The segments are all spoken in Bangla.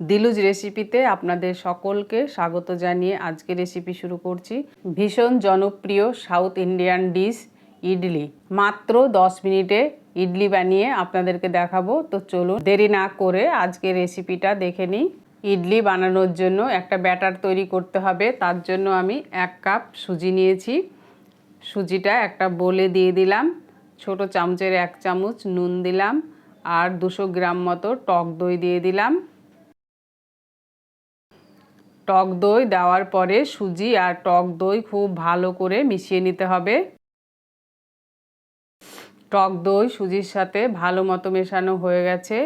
দিলুজ রেসিপিতে আপনাদের সকলকে স্বাগত জানিয়ে আজকে রেসিপি শুরু করছি। ভীষণ জনপ্রিয় সাউথ ইন্ডিয়ান ডিশ ইডলি। মাত্র দশ মিনিটে ইডলি বানিয়ে আপনাদেরকে দেখাবো। তো চলুন, দেরি না করে আজকে রেসিপিটা দেখে নিই। ইডলি বানানোর জন্য একটা ব্যাটার তৈরি করতে হবে। তার জন্য আমি এক কাপ সুজি নিয়েছি। সুজিটা একটা বলে দিয়ে দিলাম। ছোট চামচের এক চামচ নুন দিলাম। আর দুশো গ্রাম মতো টক দই দিয়ে দিলাম। টক দই দেওয়ার পরে সুজি আর টক দই খুব ভালো করে মিশিয়ে নিতে হবে। টক দই সুজির সাথে ভালো মতো মেশানো হয়ে গেছে।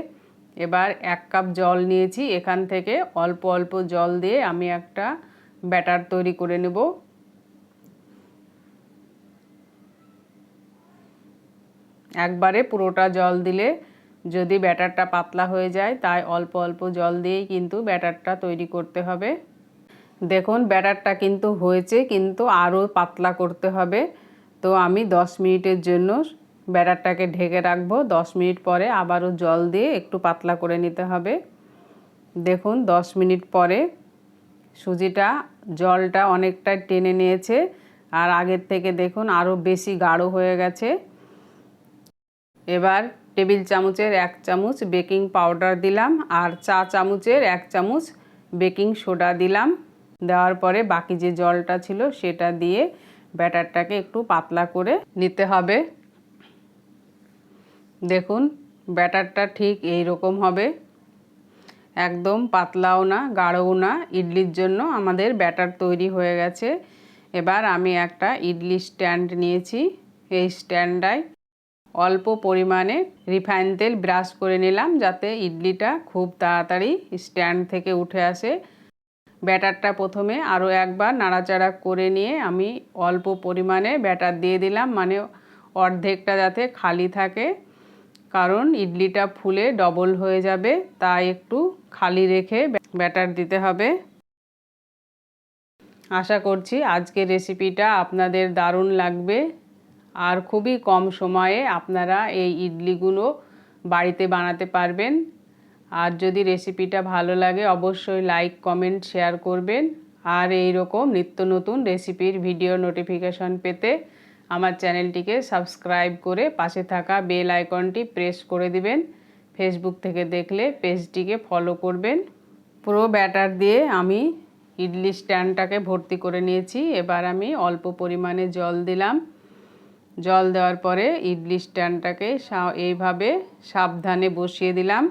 এবার এক কাপ জল নিয়েছি। এখান থেকে অল্প অল্প জল দিয়ে আমি একটা ব্যাটার তৈরি করে নেব। একবারে পুরোটা জল দিলে যদি ব্যাটারটা পাতলা হয়ে যায়, তাই অল্প অল্প জল দিয়েই কিন্তু ব্যাটারটা তৈরি করতে হবে। দেখুন, ব্যাটারটা কিন্তু হয়েছে, কিন্তু আরও পাতলা করতে হবে। তো আমি 10 মিনিটের জন্য ব্যাটারটাকে ঢেকে রাখব। 10 মিনিট পরে আবারও জল দিয়ে একটু পাতলা করে নিতে হবে। দেখুন 10 মিনিট পরে সুজিটা, জলটা অনেকটা টেনে নিয়েছে। আর আগের থেকে দেখুন, আরও বেশি গাঢ় হয়ে গেছে। এবার টেবিল চামচের এক চামচ বেকিং পাউডার দিলাম। আর চা চামচের এক চামচ বেকিং সোডা দিলাম। দেওয়ার পরে বাকি যে জলটা ছিল সেটা দিয়ে ব্যাটারটাকে একটু পাতলা করে নিতে হবে। দেখুন, ব্যাটারটা ঠিক এই রকম হবে। একদম পাতলাও না, গাঢ়ও না। ইডলির জন্য আমাদের ব্যাটার তৈরি হয়ে গেছে। এবার আমি একটা ইডলি স্ট্যান্ড নিয়েছি। এই স্ট্যান্ডায় অল্প পরিমাণে রিফাইন তেল ব্রাশ করে নিলাম যাতে ইডলিটা খুব তাড়াতাড়ি স্ট্যান্ড থেকে উঠে আসে। ব্যাটারটা প্রথমে আরও একবার নাড়াচাড়া করে নিয়ে আমি অল্প পরিমাণে ব্যাটার দিয়ে দিলাম মানে অর্ধেকটা যাতে খালি থাকে। কারণ ইডলিটা ফুলে ডবল হয়ে যাবে, তাই একটু খালি রেখে ব্যাটার দিতে হবে। আশা করছি আজকের রেসিপিটা আপনাদের দারুণ লাগবে। আর খুবই কম সময়ে আপনারা এই ইডলিগুলো বাড়িতে বানাতে পারবেন। আর যদি রেসিপিটা ভালো লাগে, অবশ্যই লাইক কমেন্ট শেয়ার করবেন। আর এই রকম নিত্য নতুন রেসিপির ভিডিও নোটিফিকেশন পেতে আমার চ্যানেলটিকে সাবস্ক্রাইব করে পাশে থাকা বেল আইকনটি প্রেস করে দিবেন। ফেসবুক থেকে দেখলে পেজটিকে ফলো করবেন। পুরো ব্যাটার দিয়ে আমি ইডলি স্ট্যান্ডটাকে ভর্তি করে নিয়েছি। এবার আমি অল্প পরিমাণে জল দিলাম। জল দেওয়ার পরে ইডলি স্ট্যান্ডটাকে এইভাবে সাবধানে বসিয়ে দিলাম।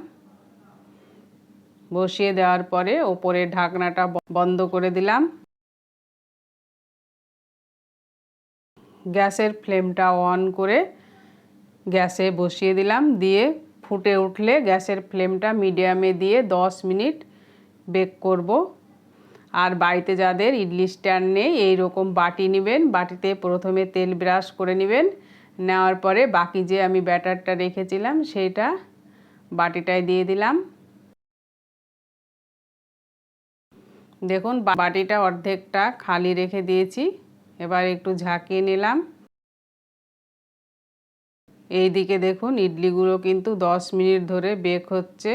বসিয়ে দেওয়ার পরে ওপরে ঢাকনাটা বন্ধ করে দিলাম। গ্যাসের ফ্লেমটা অন করে গ্যাসে বসিয়ে দিলাম। দিয়ে ফুটে উঠলে গ্যাসের ফ্লেমটা মিডিয়ামে দিয়ে 10 মিনিট বেক করব। আর বাড়িতে যাদের ইডলি স্ট্যান্ড নেই এই রকম বাটি নেবেন। বাটিতে প্রথমে তেল ব্রাশ করে নেবেন। নেওয়ার পরে বাকি যে আমি ব্যাটারটা রেখেছিলাম, সেইটা বাটিটায় দিয়ে দিলাম। দেখুন বাটিটা অর্ধেকটা খালি রেখে দিয়েছি। এবার একটু ঝাঁকিয়ে নিলাম। এই দিকে দেখুন, ইডলিগুলো কিন্তু 10 মিনিট ধরে বেক হচ্ছে।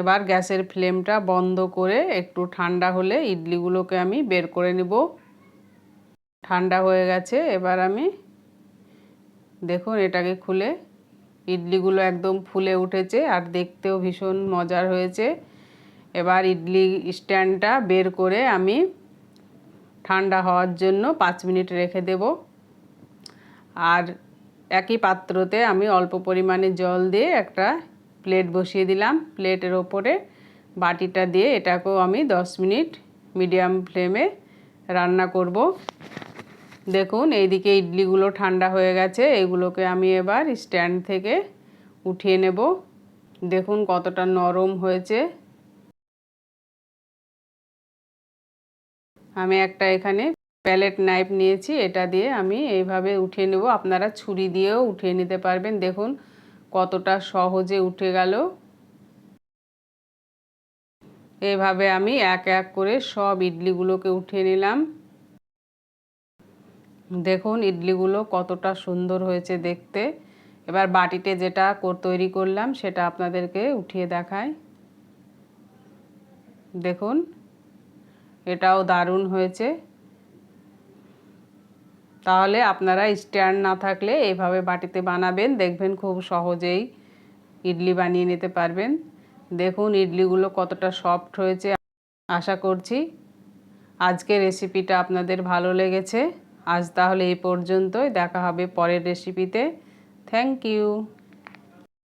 এবার গ্যাসের ফ্লেমটা বন্ধ করে একটু ঠান্ডা হলে ইডলিগুলোকে আমি বের করে নেব। ঠান্ডা হয়ে গেছে, এবার আমি দেখুন, এটাকে খুলে ইডলিগুলো একদম ফুলে উঠেছে আর দেখতেও ভীষণ মজার হয়েছে। এবার ইডলি স্ট্যান্ডটা বের করে আমি ঠান্ডা হওয়ার জন্য পাঁচ মিনিট রেখে দেব। আর একই পাত্রতে আমি অল্প পরিমাণে জল দিয়ে একটা প্লেট বসিয়ে দিলাম। প্লেটের ওপরে বাটিটা দিয়ে এটাকেও আমি 10 মিনিট মিডিয়াম ফ্লেমে রান্না করব। দেখুন, এইদিকে ইডলিগুলো ঠান্ডা হয়ে গেছে, এগুলোকে আমি এবার স্ট্যান্ড থেকে উঠিয়ে নেব। দেখুন কতটা নরম হয়েছে। আমি একটা এখানে প্যালেট নাইফ নিয়েছি, এটা দিয়ে আমি এইভাবে উঠিয়ে নেব। আপনারা ছুরি দিয়েও উঠিয়ে নিতে পারবেন। দেখুন কতটা সহজে উঠে গেল। এভাবে আমি এক এক করে সব ইডলিগুলোকে উঠিয়ে নিলাম। দেখুন, ইডলিগুলো কতটা সুন্দর হয়েছে দেখতে। এবার বাটিতে যেটা তৈরি করলাম, সেটা আপনাদেরকে উঠিয়ে দেখায় দেখুন, এটাও দারুণ হয়েছে। তাহলে আপনারা স্ট্যান্ড না থাকলে এইভাবে বাটিতে বানাবেন, দেখবেন খুব সহজেই ইডলি বানিয়ে নিতে পারবেন। দেখুন, ইডলিগুলো কতটা সফট হয়েছে, আশা করছি। আজকের রেসিপিটা আপনাদের ভালো লেগেছে। আজ তাহলে এই পর্যন্তই। দেখা হবে পরের রেসিপিতে থ্যাংক ইউ